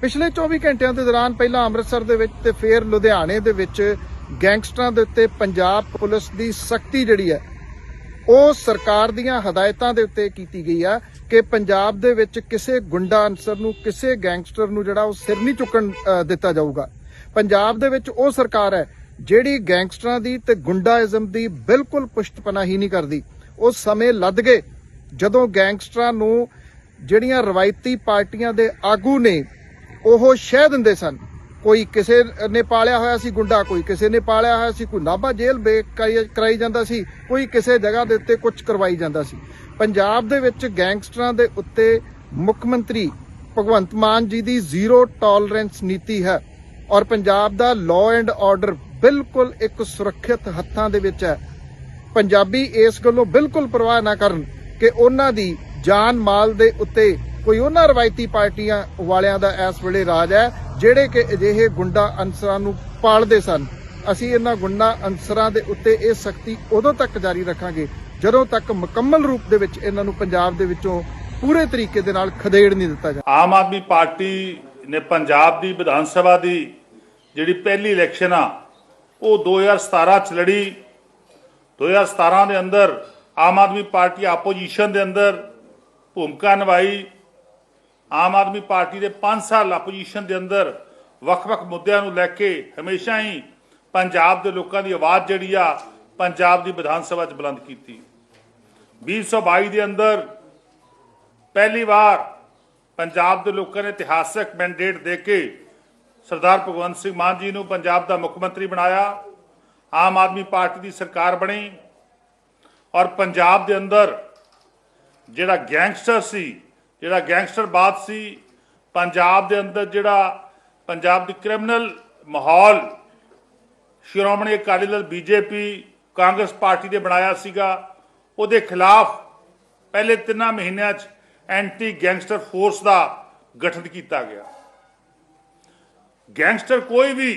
ਪਿਛਲੇ 24 ਘੰਟਿਆਂ ਦੇ ਦੌਰਾਨ ਪਹਿਲਾਂ ਅੰਮ੍ਰਿਤਸਰ ਦੇ ਵਿੱਚ ਤੇ ਫਿਰ ਲੁਧਿਆਣੇ ਦੇ ਵਿੱਚ ਗੈਂਗਸਟਰਾਂ ਦੇ ਉੱਤੇ ਪੰਜਾਬ ਪੁਲਿਸ ਦੀ ਸਖਤੀ ਜਿਹੜੀ ਹੈ, ਉਹ ਸਰਕਾਰ ਦੀਆਂ ਹਦਾਇਤਾਂ ਦੇ ਉੱਤੇ ਕੀਤੀ ਗਈ ਆ ਕਿ ਪੰਜਾਬ ਦੇ ਵਿੱਚ ਕਿਸੇ ਗੁੰਡਾ ਅਨਸਰ ਨੂੰ, ਕਿਸੇ ਗੈਂਗਸਟਰ ਨੂੰ ਜਿਹੜਾ ਉਹ ਸਿਰ ਨਹੀਂ ਚੁੱਕਣ ਦਿੱਤਾ ਜਾਊਗਾ। ਪੰਜਾਬ ਦੇ ਵਿੱਚ ਉਹ ਸਰਕਾਰ ਹੈ ਜਿਹੜੀ ਗੈਂਗਸਟਰਾਂ ਦੀ ਤੇ ਗੁੰਡਾਇਜ਼ਮ ਦੀ ਬਿਲਕੁਲ ਪੁਸ਼ਤਪਨਾਹੀ ਨਹੀਂ ਕਰਦੀ। ਉਹ ਸਮੇਂ ਲੱਦ ਗਏ ਜਦੋਂ ਗੈਂਗਸਟਰਾਂ ਨੂੰ ਜਿਹੜੀਆਂ ਰਵਾਇਤੀ ਪਾਰਟੀਆਂ ਦੇ ਆਗੂ ਨੇ ਉਹ ਸ਼ਹਿ ਦਿੰਦੇ ਸਨ। ਕੋਈ ਕਿਸੇ ਨੇ ਪਾਲਿਆ ਹੋਇਆ ਸੀ ਗੁੰਡਾ, ਕੋਈ ਕਿਸੇ ਨੇ ਪਾਲਿਆ ਹੋਇਆ ਸੀ ਕੋਈ ਨਾਭਾ ਜੇਲ੍ਹ ਬੇਕ ਕਰਾਈ- ਜਾਂਦਾ ਸੀ, ਕੋਈ ਕਿਸੇ ਜਗ੍ਹਾ ਦੇ ਉੱਤੇ ਕੁਝ ਕਰਵਾਈ ਜਾਂਦਾ ਸੀ। ਪੰਜਾਬ ਦੇ ਵਿੱਚ ਗੈਂਗਸਟਰਾਂ ਦੇ ਉੱਤੇ ਮੁੱਖ ਮੰਤਰੀ ਭਗਵੰਤ ਮਾਨ ਜੀ ਦੀ ਜ਼ੀਰੋ ਟੋਲਰੈਂਸ ਨੀਤੀ ਹੈ ਔਰ ਪੰਜਾਬ ਦਾ ਲਾਅ ਐਂਡ ਆਰਡਰ ਬਿਲਕੁਲ ਇੱਕ ਸੁਰੱਖਿਅਤ ਹੱਥਾਂ ਦੇ ਵਿੱਚ ਹੈ। ਪੰਜਾਬੀ ਇਸ ਗੱਲੋਂ ਬਿਲਕੁਲ ਪਰਵਾਹ ਨਾ ਕਰਨ ਕਿ ਉਹਨਾਂ ਦੀ ਜਾਨ ਮਾਲ ਦੇ ਉੱਤੇ ਕੋਈ ਉਹਨਾਂ ਰਵਾਇਤੀ ਪਾਰਟੀਆਂ ਵਾਲਿਆਂ ਦਾ ਇਸ ਵੇਲੇ ਰਾਜ ਹੈ, ਜਿਹੜੇ ਕਿ ਅਜਿਹੇ ਗੁੰਡਾ ਅਨਸਰਾਂ ਨੂੰ ਪਾਲਦੇ ਸਨ। ਅਸੀਂ ਇਹਨਾਂ ਗੁੰਡਾ ਅਨਸਰਾਂ ਦੇ ਉੱਤੇ ਇਹ ਸਖਤੀ ਉਦੋਂ ਤੱਕ ਜਾਰੀ ਰੱਖਾਂਗੇ, ਜਦੋਂ ਤੱਕ ਮੁਕੰਮਲ ਰੂਪ ਦੇ ਵਿੱਚ ਇਹਨਾਂ ਨੂੰ ਪੰਜਾਬ ਦੇ ਵਿੱਚੋਂ ਪੂਰੇ ਤਰੀਕੇ ਦੇ ਨਾਲ ਖਦੇੜ ਨਹੀਂ ਦਿੱਤਾ ਜਾਂਦਾ। ਆਮ ਆਦਮੀ ਪਾਰਟੀ ਨੇ ਪੰਜਾਬ ਦੀ ਵਿਧਾਨ ਸਭਾ ਦੀ ਜਿਹੜੀ ਪਹਿਲੀ ਇਲੈਕਸ਼ਨ ਆ, ਉਹ 2017 ਚ ਲੜੀ। 2017 ਦੇ ਅੰਦਰ ਆਮ ਆਦਮੀ ਪਾਰਟੀ ਆਪੋਜੀਸ਼ਨ ਦੇ ਅੰਦਰ ਭੂਮਿਕਾ ਨਿਭਾਈ। ਆਮ ਆਦਮੀ ਪਾਰਟੀ ਦੇ 5 ਸਾਲ ਆਪੋਜੀਸ਼ਨ ਦੇ ਅੰਦਰ ਵੱਖ-ਵੱਖ ਮੁੱਦਿਆਂ ਨੂੰ ਲੈ ਕੇ ਹਮੇਸ਼ਾ ਹੀ ਪੰਜਾਬ ਦੇ ਲੋਕਾਂ ਦੀ ਆਵਾਜ਼ ਜਿਹੜੀ ਆ, ਪੰਜਾਬ ਦੀ ਵਿਧਾਨ ਸਭਾ 'ਚ ਬੁਲੰਦ ਕੀਤੀ। 2022 ਦੇ ਅੰਦਰ ਪਹਿਲੀ ਵਾਰ ਪੰਜਾਬ ਦੇ ਲੋਕਾਂ ਨੇ ਇਤਿਹਾਸਕ ਮੈਂਡੇਟ ਦੇ ਕੇ ਸਰਦਾਰ ਭਗਵੰਤ ਸਿੰਘ ਮਾਨ ਜੀ ਨੂੰ ਪੰਜਾਬ ਦਾ ਮੁੱਖ ਮੰਤਰੀ ਬਣਾਇਆ, ਆਮ ਆਦਮੀ ਪਾਰਟੀ ਦੀ ਸਰਕਾਰ ਬਣੀ ਔਰ ਪੰਜਾਬ ਦੇ ਅੰਦਰ ਜਿਹੜਾ ਗੈਂਗਸਟਰ ਸੀ ਜਿਹੜਾ ਗੈਂਗਸਟਰ ਗੈਂਗਸਟਰਵਾਦ ਸੀ, ਪੰਜਾਬ ਦੇ ਅੰਦਰ ਜਿਹੜਾ ਪੰਜਾਬ ਦੀ ਕ੍ਰਿਮੀਨਲ ਮਾਹੌਲ, ਸ਼੍ਰੋਮਣੀ ਅਕਾਲੀ ਦਲ ਬੀਜੇਪੀ, ਕਾਂਗਰਸ ਪਾਰਟੀ ਨੇ ਬਣਾਇਆ ਸੀਗਾ, ਉਹਦੇ ਖਿਲਾਫ ਪਹਿਲੇ ਤਿੰਨਾਂ ਮਹੀਨਿਆਂ 'ਚ ਐਂਟੀ ਗੈਂਗਸਟਰ ਫੋਰਸ ਦਾ ਗਠਨ ਕੀਤਾ ਗਿਆ। ਗੈਂਗਸਟਰ ਕੋਈ ਵੀ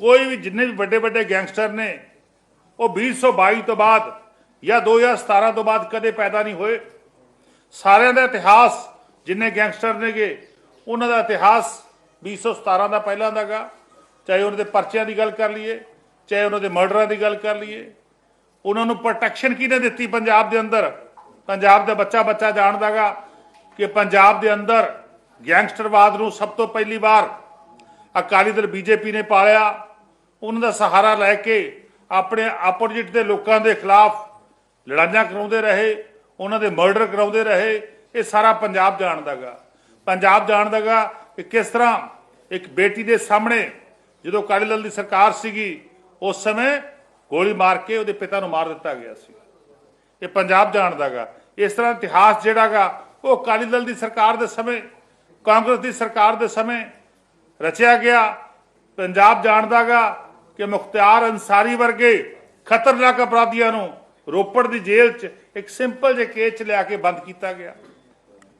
ਕੋਈ ਵੀ ਜਿੰਨੇ ਵੀ ਵੱਡੇ ਵੱਡੇ ਗੈਂਗਸਟਰ ਨੇ, ਉਹ 2022 ਤੋਂ ਬਾਅਦ ਜਾਂ 2017 ਤੋਂ ਬਾਅਦ ਕਦੇ ਪੈਦਾ ਨਹੀਂ ਹੋਏ। ਸਾਰਿਆਂ ਦਾ ਇਤਿਹਾਸ ਜਿੰਨੇ ਗੈਂਗਸਟਰ ਨੇਗੇ, ਉਹਨਾਂ ਦਾ ਇਤਿਹਾਸ 2017 ਦਾ ਪਹਿਲਾਂ ਦਾਗਾ। ਚਾਹੇ ਉਹਨਾਂ ਦੇ ਪਰਚਿਆਂ ਦੀ ਗੱਲ ਕਰ ਲਈਏ, ਚਾਹੇ ਉਹਨਾਂ ਦੇ ਮਰਡਰਾਂ ਦੀ ਗੱਲ ਕਰ ਲਈਏ। ਉਹਨਾਂ ਨੂੰ ਪ੍ਰੋਟੈਕਸ਼ਨ ਕਿਹਨੇ ਦਿੱਤੀ ਪੰਜਾਬ ਦੇ ਅੰਦਰ? ਪੰਜਾਬ ਦਾ ਬੱਚਾ ਬੱਚਾ ਜਾਣਦਾਗਾ ਕਿ ਪੰਜਾਬ ਦੇ ਅੰਦਰ ਗੈਂਗਸਟਰਵਾਦ ਨੂੰ ਸਭ ਤੋਂ ਪਹਿਲੀ ਵਾਰ ਅਕਾਲੀ ਦਲ ਬੀਜੇਪੀ ਨੇ ਪਾਲਿਆ। ਉਹਨਾਂ ਦਾ ਸਹਾਰਾ ਲੈ ਕੇ ਆਪਣੇ ਆਪੋਜੀਟ ਦੇ ਲੋਕਾਂ ਦੇ ਖਿਲਾਫ ਲੜਾਈਆਂ ਕਰਾਉਂਦੇ ਰਹੇ, ਉਹਨਾਂ ਦੇ ਮਰਡਰ ਕਰਾਉਂਦੇ ਰਹੇ। ਇਹ ਸਾਰਾ ਪੰਜਾਬ ਜਾਣਦਾਗਾ। ਪੰਜਾਬ ਜਾਣਦਾਗਾ ਕਿ ਕਿਸ ਤਰ੍ਹਾਂ ਇੱਕ ਬੇਟੀ ਦੇ ਸਾਹਮਣੇ ਜਦੋਂ ਅਕਾਲੀ ਦਲ ਦੀ ਸਰਕਾਰ ਸੀਗੀ, ਉਸ ਸਮੇਂ ਗੋਲੀ ਮਾਰ ਕੇ ਉਹਦੇ ਪਿਤਾ ਨੂੰ ਮਾਰ ਦਿੱਤਾ ਗਿਆ ਸੀ। ਇਹ ਪੰਜਾਬ ਜਾਣਦਾਗਾ। ਇਸ ਤਰ੍ਹਾਂ ਇਤਿਹਾਸ ਜਿਹੜਾਗਾ ਉਹ ਅਕਾਲੀ ਦਲ ਦੀ ਸਰਕਾਰ ਦੇ ਸਮੇਂ, ਕਾਂਗਰਸ ਦੀ ਸਰਕਾਰ ਦੇ ਸਮੇਂ ਰਚਿਆ ਗਿਆ। ਪੰਜਾਬ ਜਾਣਦਾਗਾ ਕਿ ਮੁਖਤਿਆਰ ਅੰਸਾਰੀ ਵਰਗੇ ਖਤਰਨਾਕ ਅਪਰਾਧੀਆਂ ਨੂੰ ਰੋਪੜ ਦੀ ਜੇਲ੍ਹ 'ਚ ਇੱਕ ਸਿੰਪਲ ਜਿਹੇ ਕੇਸ 'ਚ ਲਿਆ ਕੇ ਬੰਦ ਕੀਤਾ ਗਿਆ।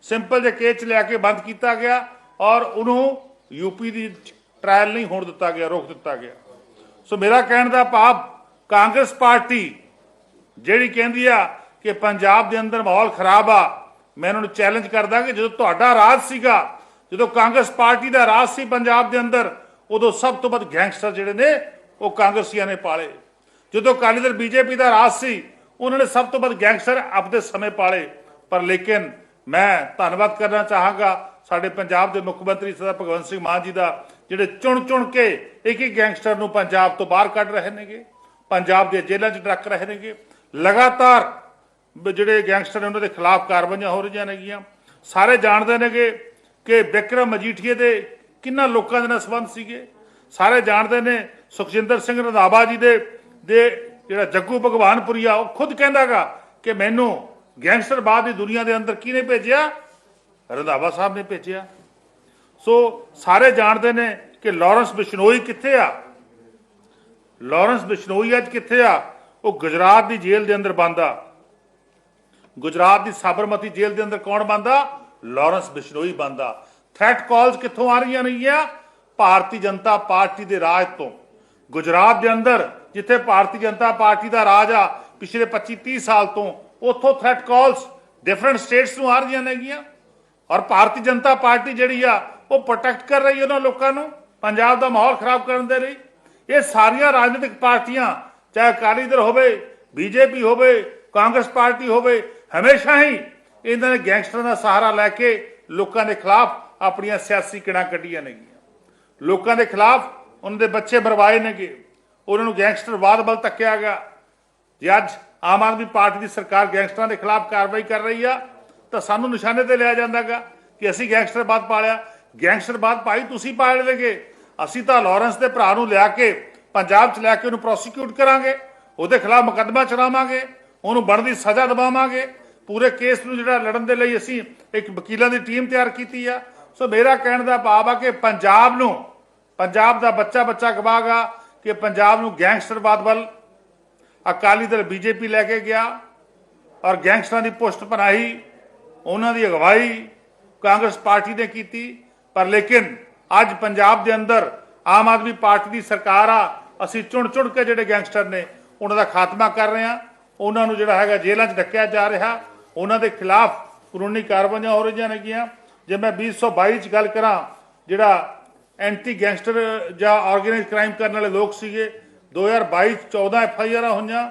ਸਿੰਪਲ ਜਿਹੇ ਕੇਸ 'ਚ ਲਿਆ ਕੇ ਬੰਦ ਕੀਤਾ ਗਿਆ ਔਰ ਉਹਨੂੰ ਯੂਪੀ ਦੀ ਟ੍ਰਾਇਲ ਨਹੀਂ ਹੋਣ ਦਿੱਤਾ ਗਿਆ, ਰੋਕ ਦਿੱਤਾ ਗਿਆ। ਸੋ ਮੇਰਾ ਕਹਿਣ ਦਾ ਭਾਵ, ਕਾਂਗਰਸ ਪਾਰਟੀ ਜਿਹੜੀ ਕਹਿੰਦੀ ਆ ਕਿ ਪੰਜਾਬ ਦੇ ਅੰਦਰ ਮਾਹੌਲ ਖਰਾਬ ਆ, ਮੈਂ ਉਹਨਾਂ ਨੂੰ ਚੈਲੰਜ ਕਰਦਾ ਕਿ ਜਦੋਂ ਤੁਹਾਡਾ ਰਾਜ ਸੀਗਾ, ਜਦੋਂ ਕਾਂਗਰਸ ਪਾਰਟੀ ਦਾ ਰਾਜ ਸੀ ਪੰਜਾਬ ਦੇ ਅੰਦਰ, ਉਦੋਂ ਸਭ ਤੋਂ ਵੱਧ ਗੈਂਗਸਟਰ ਜਿਹੜੇ ਨੇ, ਉਹ ਕਾਂਗਰਸੀਆਂ ਨੇ ਪਾਲੇ। ਜਦੋਂ ਅਕਾਲੀ ਦਲ ਬੀਜੇਪੀ ਦਾ ਰਾਜ ਸੀ, ਉਹਨਾਂ ਨੇ ਸਭ ਤੋਂ ਵੱਧ ਗੈਂਗਸਟਰ ਆਪਦੇ ਸਮੇਂ ਪਾਲੇ। ਪਰ ਲੇਕਿਨ ਮੈਂ ਧੰਨਵਾਦ ਕਰਨਾ ਚਾਹਾਂਗਾ ਸਾਡੇ ਪੰਜਾਬ ਦੇ ਮੁੱਖ ਮੰਤਰੀ ਸਰਦਾਰ ਭਗਵੰਤ ਸਿੰਘ ਮਾਨ ਜੀ ਦਾ, ਜਿਹੜੇ ਚੁਣ ਚੁਣ ਕੇ ਇੱਕ ਇੱਕ ਗੈਂਗਸਟਰ ਨੂੰ ਪੰਜਾਬ ਤੋਂ ਬਾਹਰ ਕੱਢ ਰਹੇ ਨੇਗੇ, ਪੰਜਾਬ ਦੇ ਜੇਲ੍ਹਾਂ 'ਚ ਰੱਖ ਰਹੇ ਨੇਗੇ, ਲਗਾਤਾਰ ਜਿਹੜੇ ਗੈਂਗਸਟਰ ਨੇ ਉਹਨਾਂ ਦੇ ਖਿਲਾਫ ਕਾਰਵਾਈਆਂ ਹੋ ਰਹੀਆਂ ਨੇਗੀਆਂ। ਸਾਰੇ ਜਾਣਦੇ ਨੇਗੇ ਕਿ ਵਿਕਰਮ ਮਜੀਠੀਏ ਦੇ ਕਿੰਨਾ ਲੋਕਾਂ ਦੇ ਨਾਲ ਸੰਬੰਧ ਸੀਗੇ। ਸਾਰੇ ਜਾਣਦੇ ਨੇ ਸੁਖਜਿੰਦਰ ਸਿੰਘ ਰੰਧਾਵਾ ਜੀ ਦੇ ਦੇ ਜਿਹੜਾ ਜੱਗੂ ਭਗਵਾਨਪੁਰੀਆ ਉਹ ਖੁਦ ਕਹਿੰਦਾਗਾ ਕਿ ਮੈਨੂੰ ਗੈਂਗਸਟਰਵਾਦ ਦੀ ਦੁਨੀਆ ਦੇ ਅੰਦਰ ਕਿਹਨੇ ਭੇਜਿਆ? ਰੰਧਾਵਾ ਸਾਹਿਬ ਨੇ ਭੇਜਿਆ। ਸੋ ਸਾਰੇ ਜਾਣਦੇ ਨੇ ਕਿ ਲਾਰੈਂਸ ਬਿਸ਼ਨੋਈ ਕਿੱਥੇ ਆ? ਲਾਰੈਂਸ ਬਿਸ਼ਨੋਈ ਅੱਜ ਕਿੱਥੇ ਆ? ਉਹ ਗੁਜਰਾਤ ਦੀ ਜੇਲ੍ਹ ਦੇ ਅੰਦਰ ਬੰਦਾ। ਗੁਜਰਾਤ ਦੀ ਸਾਬਰਮਤੀ ਜੇਲ੍ਹ ਦੇ ਅੰਦਰ ਕੌਣ ਬੰਦਾ? ਲਾਰੈਂਸ ਬਿਸ਼ਨੋਈ ਬੰਦਾ। ਥ੍ਰੈਟ ਕਾਲਸ ਕਿੱਥੋਂ ਆ ਰਹੀਆਂ ਨੇਗੀਆਂ? ਭਾਰਤੀ ਜਨਤਾ ਪਾਰਟੀ ਦੇ ਰਾਜ ਤੋਂ। ਗੁਜਰਾਤ ਦੇ ਅੰਦਰ, ਜਿੱਥੇ ਭਾਰਤੀ ਜਨਤਾ ਪਾਰਟੀ ਦਾ ਰਾਜ ਆ, ਪਿਛਲੇ 25 30 ਸਾਲ ਤੋਂ ਉੱਥੋਂ ਥ੍ਰੈਟ ਕਾਲਸ ਡਿਫਰੈਂਟ ਸਟੇਟਸ ਨੂੰ ਆ ਰਹੀਆਂ ਨੇਗੀਆਂ। ਔਰ ਭਾਰਤੀ ਜਨਤਾ ਪਾਰਟੀ ਜਿਹੜੀ ਆ, ਉਹ ਪ੍ਰੋਟੈਕਟ ਕਰ ਰਹੀ ਉਹਨਾਂ ਲੋਕਾਂ ਨੂੰ। ਪੰਜਾਬ ਦਾ ਮਾਹੌਲ ਖਰਾਬ ਕਰਨ ਦੇ ਲਈ। ਇਹ ਸਾਰੀਆਂ ਰਾਜਨੀਤਿਕ ਪਾਰਟੀਆਂ, ਚਾਹੇ ਅਕਾਲੀ ਦਲ ਹੋਵੇ, ਬੀਜੇਪੀ ਹੋਵੇ, ਕਾਂਗਰਸ ਪਾਰਟੀ ਹੋਵੇ, ਹਮੇਸ਼ਾ ਹੀ ਇਹਨਾਂ ਨੇ ਗੈਂਗਸਟਰਾਂ ਦਾ ਸਹਾਰਾ ਲੈ ਕੇ ਲੋਕਾਂ ਦੇ ਖਿਲਾਫ ਆਪਣੀਆਂ ਸਿਆਸੀ ਕਿੜਾਂ ਕੱਢੀਆਂ ਨੇਗੀਆਂ। ਲੋਕਾਂ ਦੇ ਖਿਲਾਫ ਉਹਨਾਂ ਦੇ ਬੱਚੇ ਬਰਵਾਏ ਨੇਗੇ। ਉਹਨਾਂ ਨੂੰ ਗੈਂਗਸਟਰਵਾਦ ਵੱਲ ਤੱਕਿਆ ਗਿਆ। ਜੇ ਅੱਜ ਆਮ ਆਦਮੀ ਪਾਰਟੀ ਦੀ ਸਰਕਾਰ ਗੈਂਗਸਟਰਾਂ ਦੇ ਖਿਲਾਫ ਕਾਰਵਾਈ ਕਰ ਰਹੀ ਆ, ਤਾਂ ਸਾਨੂੰ ਨਿਸ਼ਾਨੇ ਤੇ ਲਿਆ ਜਾਂਦਾਗਾ ਕਿ ਅਸੀਂ ਗੈਂਗਸਟਰਵਾਦ ਪਾਲਿਆ। ਗੈਂਗਸਟਰਵਾਦ ਭਾਈ ਤੁਸੀਂ ਪਾਲ ਲੇਗੇ ਅਸੀਂ ਤਾਂ ਲਾਰੈਂਸ ਦੇ ਭਰਾ ਨੂੰ ਲਿਆ ਕੇ ਪੰਜਾਬ ਚ ਲੈ ਕੇ ਉਹਨੂੰ ਪ੍ਰੋਸੀਕਿਊਟ ਕਰਾਂਗੇ। ਉਹਦੇ ਖਿਲਾਫ ਮੁਕੱਦਮਾ ਚਲਾਵਾਂਗੇ। ਉਹਨੂੰ ਬਣਦੀ ਸਜ਼ਾ ਦਿਵਾਵਾਂਗੇ। ਪੂਰੇ ਕੇਸ ਨੂੰ ਜਿਹੜਾ ਲੜਨ ਦੇ ਲਈ ਅਸੀਂ ਇੱਕ ਵਕੀਲਾਂ ਦੀ ਟੀਮ ਤਿਆਰ ਕੀਤੀ ਆ। ਸੋ ਮੇਰਾ ਕਹਿਣ ਦਾ ਭਾਵ ਆ ਕਿ ਪੰਜਾਬ ਨੂੰ, ਪੰਜਾਬ ਦਾ ਬੱਚਾ ਬੱਚਾ ਗਵਾਗਾ ਕਿ ਪੰਜਾਬ ਨੂੰ ਗੈਂਗਸਟਰਵਾਦ ਵੱਲ ਅਕਾਲੀ ਦਲ ਬੀਜੇਪੀ ਲੈ ਕੇ ਗਿਆ ਔਰ ਗੈਂਗਸਟਰਾਂ ਦੀ ਪੁਸ਼ਤ ਬਣਾਈ ਉਹਨਾਂ ਦੀ ਅਗਵਾਈ ਕਾਂਗਰਸ ਪਾਰਟੀ ਨੇ ਕੀਤੀ। ਪਰ ਲੇਕਿਨ ਅੱਜ ਪੰਜਾਬ ਦੇ ਅੰਦਰ ਆਮ ਆਦਮੀ ਪਾਰਟੀ ਦੀ ਸਰਕਾਰ ਆ, ਅਸੀਂ ਚੁਣ ਚੁਣ ਕੇ ਜਿਹੜੇ ਗੈਂਗਸਟਰ ਨੇ, ਉਹਨਾਂ ਦਾ ਖਾਤਮਾ ਕਰ ਰਹੇ ਆ ਉਹਨਾਂ ਨੂੰ ਜਿਹੜਾ ਹੈਗਾ ਜੇਲ੍ਹਾਂ 'ਚ ਡੱਕਿਆ ਜਾ ਰਿਹਾ। ਉਹਨਾਂ ਦੇ ਖਿਲਾਫ ਕਾਨੂੰਨੀ ਕਾਰਵਾਈਆਂ ਹੋ ਰਹੀਆਂ ਨੇਗੀਆਂ। ਜੇ ਮੈਂ 2022 'ਚ ਗੱਲ ਕਰਾਂ, ਜਿਹੜਾ ਐਂਟੀ ਗੈਂਗਸਟਰ ਜਾਂ ਆਰਗੇਨਾਈਜ਼ ਕ੍ਰਾਈਮ ਕਰਨ ਵਾਲੇ ਲੋਕ ਸੀਗੇ 2022 'ਚ 14 ਐਫ ਆਈ ਆਰਾਂ ਹੋਈਆਂ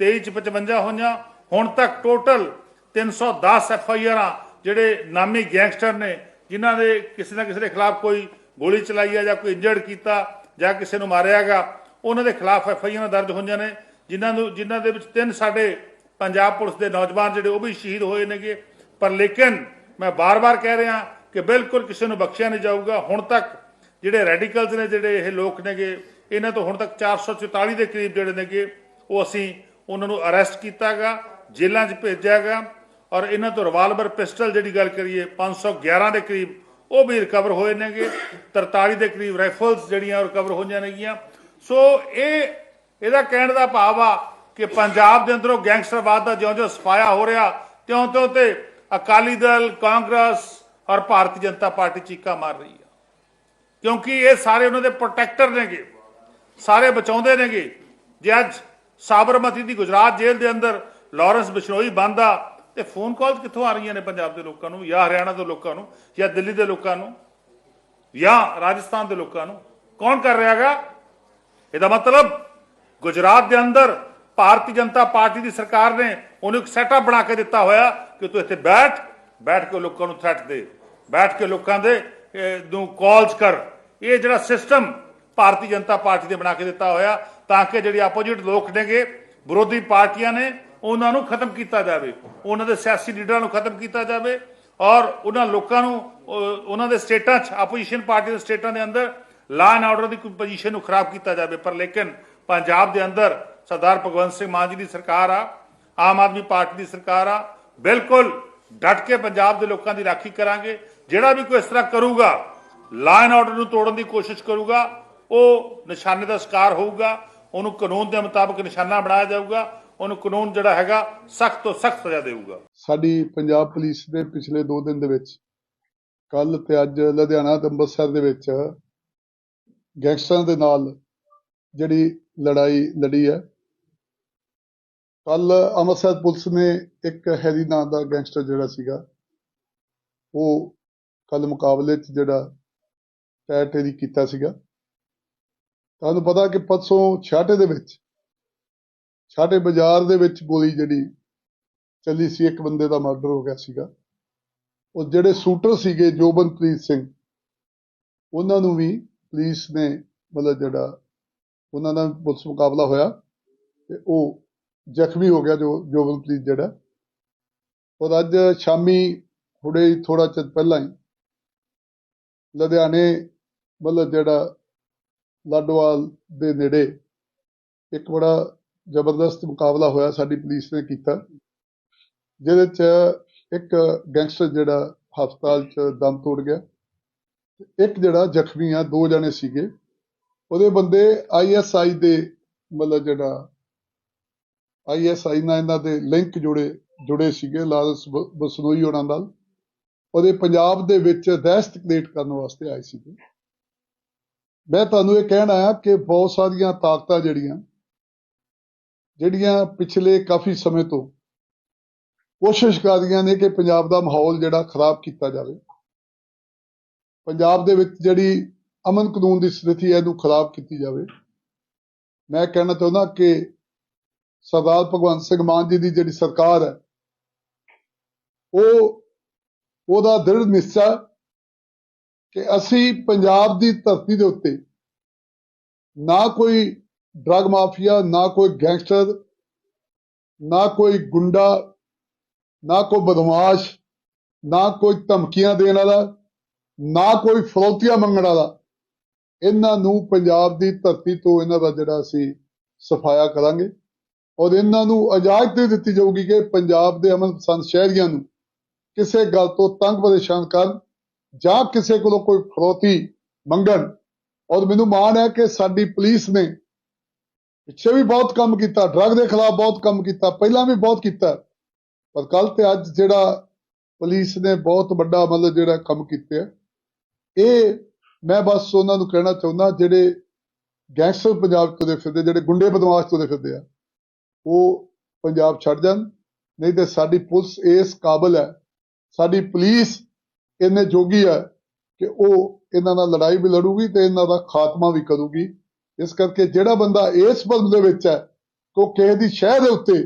23 'ਚ 55 ਹੋਈਆਂ, ਹੁਣ ਤੱਕ ਟੋਟਲ 310 ਐਫ ਆਈ ਆਰਾਂ ਜਿਹੜੇ ਨਾਮੀ ਗੈਂਗਸਟਰ ਨੇ, ਜਿਨ੍ਹਾਂ ਦੇ ਕਿਸੇ ਨਾ ਕਿਸੇ ਦੇ ਖਿਲਾਫ ਕੋਈ ਗੋਲੀ ਚਲਾਈ ਆ ਜਾਂ ਕੋਈ ਇੰਜਰਡ ਕੀਤਾ ਜਾਂ ਕਿਸੇ ਨੂੰ ਮਾਰਿਆਗਾ ਉਹਨਾਂ ਦੇ ਖਿਲਾਫ ਐਫ ਆਈ ਆਰਾਂ ਦਰਜ ਹੋਈਆਂ ਨੇ, ਜਿਨ੍ਹਾਂ ਨੂੰ, ਜਿਨ੍ਹਾਂ ਦੇ ਵਿੱਚ ਤਿੰਨ ਸਾਡੇ ਪੰਜਾਬ ਪੁਲਿਸ ਦੇ ਨੌਜਵਾਨ ਜਿਹੜੇ ਉਹ ਵੀ ਸ਼ਹੀਦ ਹੋਏ ਨੇਗੇ। ਪਰ ਲੇਕਿਨ ਮੈਂ ਬਾਰ-ਬਾਰ ਕਹਿ ਰਿਹਾ ਕਿ ਬਿਲਕੁਲ ਕਿਸੇ ਨੂੰ ਬਖਸ਼ਿਆ ਨਹੀਂ ਜਾਊਗਾ। ਹੁਣ ਤੱਕ ਜਿਹੜੇ ਰੈਡੀਕਲਸ ਨੇ, ਜਿਹੜੇ ਇਹ ਲੋਕ ਨੇਗੇ ਇਹਨਾਂ ਤੋਂ ਹੁਣ ਤੱਕ 444 ਦੇ ਕਰੀਬ ਜਿਹੜੇ ਨੇਗੇ, ਉਹ ਅਸੀਂ ਉਹਨਾਂ ਨੂੰ ਅਰੈਸਟ ਕੀਤਾਗਾ, ਜੇਲ੍ਹਾਂ 'ਚ ਭੇਜਿਆਗਾ ਔਰ ਇਹਨਾਂ ਤੋਂ ਰਿਵਾਲਵਰ ਪਿਸਟਲ ਜਿਹੜੀ ਗੱਲ ਕਰੀਏ 511 ਦੇ ਕਰੀਬ, ਉਹ ਵੀ ਰਿਕਵਰ ਹੋਏ ਨੇਗੇ। 43 ਦੇ ਕਰੀਬ ਰਾਈਫਲਸ ਜਿਹੜੀਆਂ ਰਿਕਵਰ ਹੋਈਆਂ ਨੇਗੀਆਂ। ਸੋ ਇਹ, ਇਹਦਾ ਕਹਿਣ ਦਾ ਭਾਵ ਆ ਕਿ ਪੰਜਾਬ ਦੇ ਅੰਦਰੋਂ ਗੈਂਗਸਟਰਵਾਦ ਦਾ ਜਿਉਂ-ਜਿਉਂ ਸਫਾਇਆ ਹੋ ਰਿਹਾ, ਤਿਉਂ-ਤਿਉਂ ਤੇ ਅਕਾਲੀ ਦਲ, ਕਾਂਗਰਸ ਔਰ ਭਾਰਤੀ ਜਨਤਾ ਪਾਰਟੀ ਚੀਕਾ ਮਾਰ ਰਹੀ ਆ। ਕਿਉਂਕਿ ਇਹ ਸਾਰੇ ਉਹਨਾਂ ਦੇ ਪ੍ਰੋਟੈਕਟਰ ਨੇਗੇ। ਸਾਰੇ ਬਚਾਉਂਦੇ ਨੇਗੇ। ਜੇ ਅੱਜ ਸਾਬਰਮਤੀ ਦੀ ਗੁਜਰਾਤ ਜੇਲ੍ਹ ਦੇ ਅੰਦਰ ਲਾਰੈਂਸ ਬਿਸ਼ਨੋਈ ਬੰਦਾ ਤੇ ਫੋਨ ਕਾਲ ਕਿੱਥੋਂ ਆ ਰਹੀਆਂ ਨੇ ਪੰਜਾਬ ਦੇ ਲੋਕਾਂ ਨੂੰ, ਜਾਂ ਹਰਿਆਣਾ ਦੇ ਲੋਕਾਂ ਨੂੰ, ਜਾਂ ਦਿੱਲੀ ਦੇ ਲੋਕਾਂ ਨੂੰ, ਜਾਂ ਰਾਜਸਥਾਨ ਦੇ ਲੋਕਾਂ ਨੂੰ? ਕੌਣ ਕਰ ਰਿਹਾ ਰਿਹਾਗਾ ਇਹਦਾ ਮਤਲਬ ਗੁਜਰਾਤ ਦੇ ਅੰਦਰ ਭਾਰਤੀ ਜਨਤਾ ਪਾਰਟੀ ਦੀ ਸਰਕਾਰ ਨੇ ਉਹਨੂੰ ਇੱਕ ਸੈਟਅਪ ਬਣਾ ਕੇ ਦਿੱਤਾ ਹੋਇਆ ਕਿ ਤੂੰ ਇੱਥੇ ਬੈਠ ਬੈਠ ਕੇ ਲੋਕਾਂ ਨੂੰ ਥ੍ਰੈਟ ਦੇ, ਬੈਠ ਕੇ ਲੋਕਾਂ ਦੇ ਨੂੰ ਕਾਲਸ ਕਰ। ਇਹ ਜਿਹੜਾ ਸਿਸਟਮ ਭਾਰਤੀ ਜਨਤਾ ਪਾਰਟੀ ਦੇ ਬਣਾ ਕੇ ਦਿੱਤਾ ਹੋਇਆ ਤਾਂ ਕਿ ਜਿਹੜੇ ਆਪੋਜੀਟ ਲੋਕ ਨੇਗੇ, ਵਿਰੋਧੀ ਪਾਰਟੀਆਂ ਨੇ, ਉਹਨਾਂ ਨੂੰ ਖਤਮ ਕੀਤਾ ਜਾਵੇ। ਉਹਨਾਂ ਦੇ ਸਿਆਸੀ ਲੀਡਰਾਂ ਨੂੰ ਖਤਮ ਕੀਤਾ ਜਾਵੇ ਔਰ ਉਹਨਾਂ ਲੋਕਾਂ ਨੂੰ ਉਹਨਾਂ ਦੇ ਸਟੇਟਾਂ 'ਚ, ਆਪੋਜੀਸ਼ਨ ਪਾਰਟੀ ਦੇ ਸਟੇਟਾਂ ਦੇ ਅੰਦਰ ਲਾ ਐਂਡ ਆਰਡਰ ਦੀ ਕੋਈ ਪੋਜੀਸ਼ਨ ਨੂੰ ਖਰਾਬ ਕੀਤਾ ਜਾਵੇ। ਪਰ ਲੇਕਿਨ ਪੰਜਾਬ ਦੇ ਅੰਦਰ ਸਰਦਾਰ ਭਗਵੰਤ ਸਿੰਘ ਮਾਨ ਜੀ ਦੀ ਸਰਕਾਰ ਆ, ਆਮ ਆਦਮੀ ਪਾਰਟੀ ਦੀ ਸਰਕਾਰ ਆ, ਬਿਲਕੁਲ ਡਟ ਕੇ ਪੰਜਾਬ ਦੇ ਲੋਕਾਂ ਦੀ ਰਾਖੀ ਕਰਾਂਗੇ। ਜਿਹੜਾ ਵੀ ਕੋਈ ਇਸ ਤਰ੍ਹਾਂ ਕਰੂਗਾ ਲਾ ਐਂਡ ਆਰਡਰ ਨੂੰ ਤੋੜਨ ਦੀ ਕੋਸ਼ਿਸ਼ ਕਰੂਗਾ ਉਹ ਨਿਸ਼ਾਨੇ ਦਾ ਸ਼ਿਕਾਰ ਹੋਊਗਾ, ਉਹਨੂੰ ਕਾਨੂੰਨ ਦੇ ਮੁਤਾਬਕ ਨਿਸ਼ਾਨਾ ਬਣਾਇਆ ਜਾਊਗਾ, ਉਹਨੂੰ ਕਾਨੂੰਨ ਜਿਹੜਾ ਹੈਗਾ ਸਖਤ ਤੋਂ ਸਖਤ ਸਜ਼ਾ ਦੇਊਗਾ। ਸਾਡੀ ਪੰਜਾਬ ਪੁਲਿਸ ਦੇ ਪਿਛਲੇ 2 ਦਿਨ ਦੇ ਵਿੱਚ ਕੱਲ ਤੇ ਅੱਜ ਲੁਧਿਆਣਾ ਤੇ ਅੰਮ੍ਰਿਤਸਰ ਦੇ ਵਿੱਚ ਗੈਂਗਸਟਰਾਂ ਦੇ ਨਾਲ ਜਿਹੜੀ ਲੜਾਈ ਲੜੀ ਹੈ। ਕੱਲ ਅੰਮ੍ਰਿਤਸਰ ਪੁਲਿਸ ਨੇ ਇੱਕ ਹੈਰੀ ਨਾਂ ਦਾ ਗੈਂਗਸਟਰ ਜਿਹੜਾ ਸੀਗਾ, ਉਹ ਕੱਲ ਮੁਕਾਬਲੇ 'ਚ ਜਿਹੜਾ ਟੈਟੇਰੀ ਕੀਤਾ ਸੀਗਾ। ਤੁਹਾਨੂੰ ਪਤਾ ਕਿ ਪਰਸੋਂ ਛਾਟੇ ਦੇ ਵਿੱਚ ਛਾਟੇ ਬਾਜ਼ਾਰ ਦੇ ਵਿੱਚ ਗੋਲੀ ਜਿਹੜੀ ਚੱਲੀ ਸੀ, ਇੱਕ ਬੰਦੇ ਦਾ ਮਰਡਰ ਹੋ ਗਿਆ ਸੀਗਾ। ਉਹ ਜਿਹੜੇ ਸ਼ੂਟਰ ਸੀਗੇ, ਜੋਬਨਪ੍ਰੀਤ ਸਿੰਘ, ਉਹਨਾਂ ਨੂੰ ਵੀ ਪੁਲਿਸ ਨੇ ਮਤਲਬ ਜਿਹੜਾ ਉਹਨਾਂ ਦਾ ਪੁਲਿਸ ਮੁਕਾਬਲਾ ਹੋਇਆ ਤੇ ਉਹ ਜ਼ਖਮੀ ਹੋ ਗਿਆ ਜੋ ਜੋਬਨਪ੍ਰੀਤ ਜਿਹੜਾ। ਔਰ ਅੱਜ ਸ਼ਾਮੀ ਥੋੜੇ ਥੋੜਾ ਚਿਰ ਪਹਿਲਾਂ ਹੀ ਲੁਧਿਆਣੇ ਮਤਲਬ ਜਿਹੜਾ ਲਾਡੋਵਾਲ ਦੇ ਨੇੜੇ ਇੱਕ ਬੜਾ ਜ਼ਬਰਦਸਤ ਮੁਕਾਬਲਾ ਹੋਇਆ ਸਾਡੀ ਪੁਲਿਸ ਨੇ ਕੀਤਾ, ਜਿਹਦੇ ਚ ਇੱਕ ਗੈਂਗਸਟਰ ਜਿਹੜਾ ਹਸਪਤਾਲ ਚ ਦਮ ਤੋੜ ਗਿਆ, ਇੱਕ ਜਿਹੜਾ ਜ਼ਖਮੀ ਆ, ਦੋ ਜਣੇ ਸੀਗੇ। ਉਹਦੇ ਬੰਦੇ ਆਈਐਸਆਈ ਦੇ ਮਤਲਬ ਜਿਹੜਾ ਆਈਐਸਆਈ ਨਾਲ ਇਹਨਾਂ ਦੇ ਲਿੰਕ ਜੁੜੇ ਜੁੜੇ ਸੀਗੇ ਲਾਲਸ ਬ- ਬਸਨੋਈ ਉਹਨਾਂ ਨਾਲ। ਉਹਦੇ ਪੰਜਾਬ ਦੇ ਵਿੱਚ ਦਹਿਸ਼ਤ ਕ੍ਰੀਏਟ ਕਰਨ ਵਾਸਤੇ ਆਏ ਸੀਗੇ। ਮੈਂ ਤੁਹਾਨੂੰ ਇਹ ਕਹਿਣਾ ਆ ਕਿ ਬਹੁਤ ਸਾਰੀਆਂ ਤਾਕਤਾਂ ਜਿਹੜੀਆਂ ਜਿਹੜੀਆਂ ਪਿਛਲੇ ਕਾਫੀ ਸਮੇਂ ਤੋਂ ਕੋਸ਼ਿਸ਼ ਕਰ ਰਹੀਆਂ ਨੇ ਕਿ ਪੰਜਾਬ ਦਾ ਮਾਹੌਲ ਜਿਹੜਾ ਖਰਾਬ ਕੀਤਾ ਜਾਵੇ। ਪੰਜਾਬ ਦੇ ਵਿੱਚ ਜਿਹੜੀ ਅਮਨ ਕਾਨੂੰਨ ਦੀ ਸਥਿਤੀ ਹੈ, ਇਹਨੂੰ ਖਰਾਬ ਕੀਤੀ ਜਾਵੇ। ਮੈਂ ਕਹਿਣਾ ਚਾਹੁੰਦਾ ਕਿ ਸਰਦਾਰ ਭਗਵੰਤ ਸਿੰਘ ਮਾਨ ਜੀ ਦੀ ਜਿਹੜੀ ਸਰਕਾਰ ਹੈ, ਉਹ, ਉਹਦਾ ਦ੍ਰਿੜ ਨਿਸ਼ਚਾ ਕਿ ਅਸੀਂ ਪੰਜਾਬ ਦੀ ਧਰਤੀ ਦੇ ਉੱਤੇ ਨਾ ਕੋਈ ਡਰਗ ਮਾਫੀਆ ਨਾ ਕੋਈ ਗੈਂਗਸਟਰ ਨਾ ਕੋਈ ਗੁੰਡਾ, ਨਾ ਕੋਈ ਬਦਮਾਸ਼, ਨਾ ਕੋਈ ਧਮਕੀਆਂ ਦੇਣ ਵਾਲਾ, ਨਾ ਕੋਈ ਫਰੋਤੀਆਂ ਮੰਗਣ ਵਾਲਾ, ਇਹਨਾਂ ਨੂੰ ਪੰਜਾਬ ਦੀ ਧਰਤੀ ਤੋਂ ਇਹਨਾਂ ਦਾ ਜਿਹੜਾ ਅਸੀਂ ਸਫਾਇਆ ਕਰਾਂਗੇ ਔਰ ਇਹਨਾਂ ਨੂੰ ਇਜਾਜ਼ਤ ਨਹੀਂ ਦਿੱਤੀ ਜਾਊਗੀ ਕਿ ਪੰਜਾਬ ਦੇ ਅਮਨ ਪਸੰਦ ਸ਼ਹਿਰੀਆਂ ਨੂੰ ਕਿਸੇ ਗੱਲ ਤੋਂ ਤੰਗ ਪਰੇਸ਼ਾਨ ਕਰਨ ਜਾਂ ਕਿਸੇ ਕੋਲੋਂ ਕੋਈ ਫਰੋਤੀ ਮੰਗਣ, ਔਰ ਮੈਨੂੰ ਮਾਣ ਹੈ ਕਿ ਸਾਡੀ ਪੁਲਿਸ ਨੇ ਪਿੱਛੇ ਵੀ ਬਹੁਤ ਕੰਮ ਕੀਤਾ, ਡਰੱਗ ਦੇ ਖਿਲਾਫ ਬਹੁਤ ਕੰਮ ਕੀਤਾ, ਪਹਿਲਾਂ ਵੀ ਬਹੁਤ ਕੀਤਾ। ਪਰ ਕੱਲ ਤੇ ਅੱਜ ਜਿਹੜਾ ਪੁਲਿਸ ਨੇ ਬਹੁਤ ਵੱਡਾ ਮਤਲਬ ਜਿਹੜਾ ਕੰਮ ਕੀਤੇ ਆ, ਇਹ ਮੈਂ ਬਸ ਉਹਨਾਂ ਨੂੰ ਕਹਿਣਾ ਚਾਹੁੰਦਾ, ਜਿਹੜੇ ਗੈਂਗਸਟਰ ਪੰਜਾਬ ਤੋਂ ਦੇ ਫਿਰਦੇ, ਜਿਹੜੇ ਗੁੰਡੇ ਬਦਮਾਸ਼ ਤੋਂ ਦੇ ਫਿਰਦੇ ਆ, ਉਹ ਪੰਜਾਬ ਛੱਡ ਜਾਣ। ਨਹੀਂ ਤੇ ਸਾਡੀ ਪੁਲਿਸ ਇਸ ਕਾਬਲ ਹੈ। ਸਾਡੀ ਪੁਲਿਸ ਇੰਨੇ ਜੋਗੀ ਹੈ ਕਿ ਉਹ ਇਹਨਾਂ ਨਾਲ ਲੜਾਈ ਵੀ ਲੜੂਗੀ ਤੇ ਇਹਨਾਂ ਦਾ ਖਾਤਮਾ ਵੀ ਕਰੂਗੀ। ਇਸ ਕਰਕੇ ਜਿਹੜਾ ਬੰਦਾ ਇਸ ਬਲਬ ਦੇ ਵਿੱਚ ਹੈ ਕਿ ਉਹ ਕਿਸੇ ਦੀ ਸ਼ਹਿਰ ਦੇ ਉੱਤੇ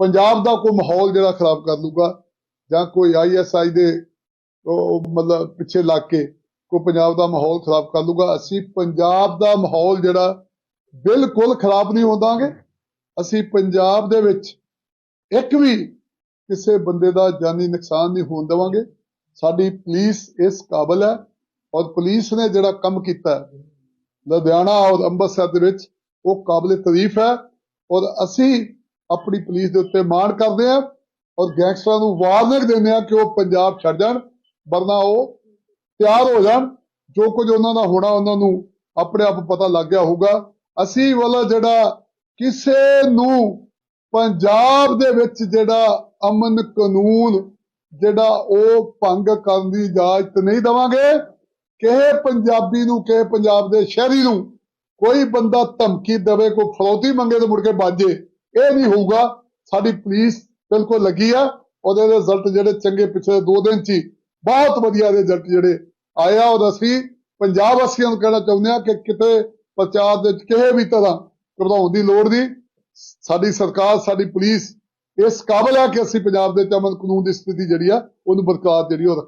ਪੰਜਾਬ ਦਾ ਕੋਈ ਮਾਹੌਲ ਜਿਹੜਾ ਖਰਾਬ ਕਰ ਲੂਗਾ ਜਾਂ ਕੋਈ ਆਈਐਸਆਈ ਦੇ ਉਹ ਉਹ ਮਤਲਬ ਪਿੱਛੇ ਲੱਗ ਕੇ ਕੋਈ ਪੰਜਾਬ ਦਾ ਮਾਹੌਲ ਖਰਾਬ ਕਰ ਲੂਗਾ। ਅਸੀਂ ਪੰਜਾਬ ਦਾ ਮਾਹੌਲ ਜਿਹੜਾ ਬਿਲਕੁਲ ਖਰਾਬ ਨਹੀਂ ਹੋਵਾਂਗੇ ਅਸੀਂ ਪੰਜਾਬ ਦੇ ਵਿੱਚ ਇੱਕ ਵੀ ਕਿਸੇ ਬੰਦੇ ਦਾ ਜਾਨੀ ਨੁਕਸਾਨ ਨਹੀਂ ਹੋਣ ਦੇਵਾਂਗੇ। ਸਾਡੀ ਪੁਲਿਸ ਇਸ ਕਾਬਲ ਹੈ ਔਰ ਪੁਲਿਸ ਨੇ ਜਿਹੜਾ ਕੰਮ ਕੀਤਾ ਲੁਧਿਆਣਾ ਔਰ ਅੰਮ੍ਰਿਤਸਰ ਦੇ ਵਿੱਚ, ਉਹ ਕਾਬਲੇ ਤਾਰੀਫ ਹੈ ਔਰ ਅਸੀਂ ਆਪਣੀ ਪੁਲਿਸ ਦੇ ਉੱਤੇ ਮਾਣ ਕਰਦੇ ਹਾਂ ਔਰ ਗੈਂਗਸਟਰਾਂ ਨੂੰ ਵਾਰਨਿੰਗ ਦਿੰਦੇ ਹਾਂ ਕਿ ਉਹ ਪੰਜਾਬ ਛੱਡ ਜਾਣ, ਵਰਨਾ ਉਹ ਤਿਆਰ ਹੋ ਜਾਣ, ਜੋ ਕੁਝ ਉਹਨਾਂ ਦਾ ਹੋਣਾ ਉਹਨਾਂ ਨੂੰ ਆਪਣੇ ਆਪ ਪਤਾ ਲੱਗ ਗਿਆ ਹੋਊਗਾ। ਅਸੀਂ ਵਾਲਾ ਜਿਹੜਾ ਕਿਸੇ ਨੂੰ ਪੰਜਾਬ ਦੇ ਵਿੱਚ ਜਿਹੜਾ ਅਮਨ ਕਾਨੂੰਨ ਜਿਹੜਾ ਉਹ ਭੰਗ ਕਰਨ ਦੀ ਇਜਾਜ਼ਤ ਨਹੀਂ ਦੇਵਾਂਗੇ। ਕਿਸੇ ਪੰਜਾਬੀ ਨੂੰ ਕਿਸੇ ਪੰਜਾਬ ਦੇ ਸ਼ਹਿਰੀ ਨੂੰ ਕੋਈ ਬੰਦਾ ਧਮਕੀ ਦੇਵੇ, ਕੋਈ ਫਰੌਤੀ ਮੰਗੇ ਤੇ ਮੁੜ ਕੇ ਬਾਜੇ, ਇਹ ਨਹੀਂ ਹੋਊਗਾ। ਸਾਡੀ ਪੁਲਿਸ ਬਿਲਕੁਲ ਲੱਗੀ ਆ। ਉਹਦੇ ਰਿਜ਼ਲਟ ਜਿਹੜੇ ਚੰਗੇ ਪਿਛਲੇ 2 ਦਿਨ ਚ ਹੀ ਬਹੁਤ ਵਧੀਆ ਰਿਜ਼ਲਟ ਜਿਹੜੇ ਆਏ ਆ। ਔਰ ਅਸੀਂ ਪੰਜਾਬ ਵਾਸੀਆਂ ਨੂੰ ਕਹਿਣਾ ਚਾਹੁੰਦੇ ਆ ਕਿ ਕਿਤੇ ਪ੍ਰਚਾਰ ਦੇ ਕਿਸੇ ਵੀ ਤਰ੍ਹਾਂ ਘਬਰਾਉਣ ਦੀ ਲੋੜ ਨਹੀਂ। ਸਾਡੀ ਸਰਕਾਰ, ਸਾਡੀ ਪੁਲਿਸ ਇਸ ਕਾਬਲ ਆ ਕਿ ਅਸੀਂ ਪੰਜਾਬ ਦੇ ਵਿੱਚ ਕਾਨੂੰਨ ਦੀ ਸਥਿਤੀ ਜਿਹੜੀ ਆ, ਉਹਨੂੰ ਬਰਕਰਾਰ ਜਿਹੜੀ ਉਹ ਰੱਖ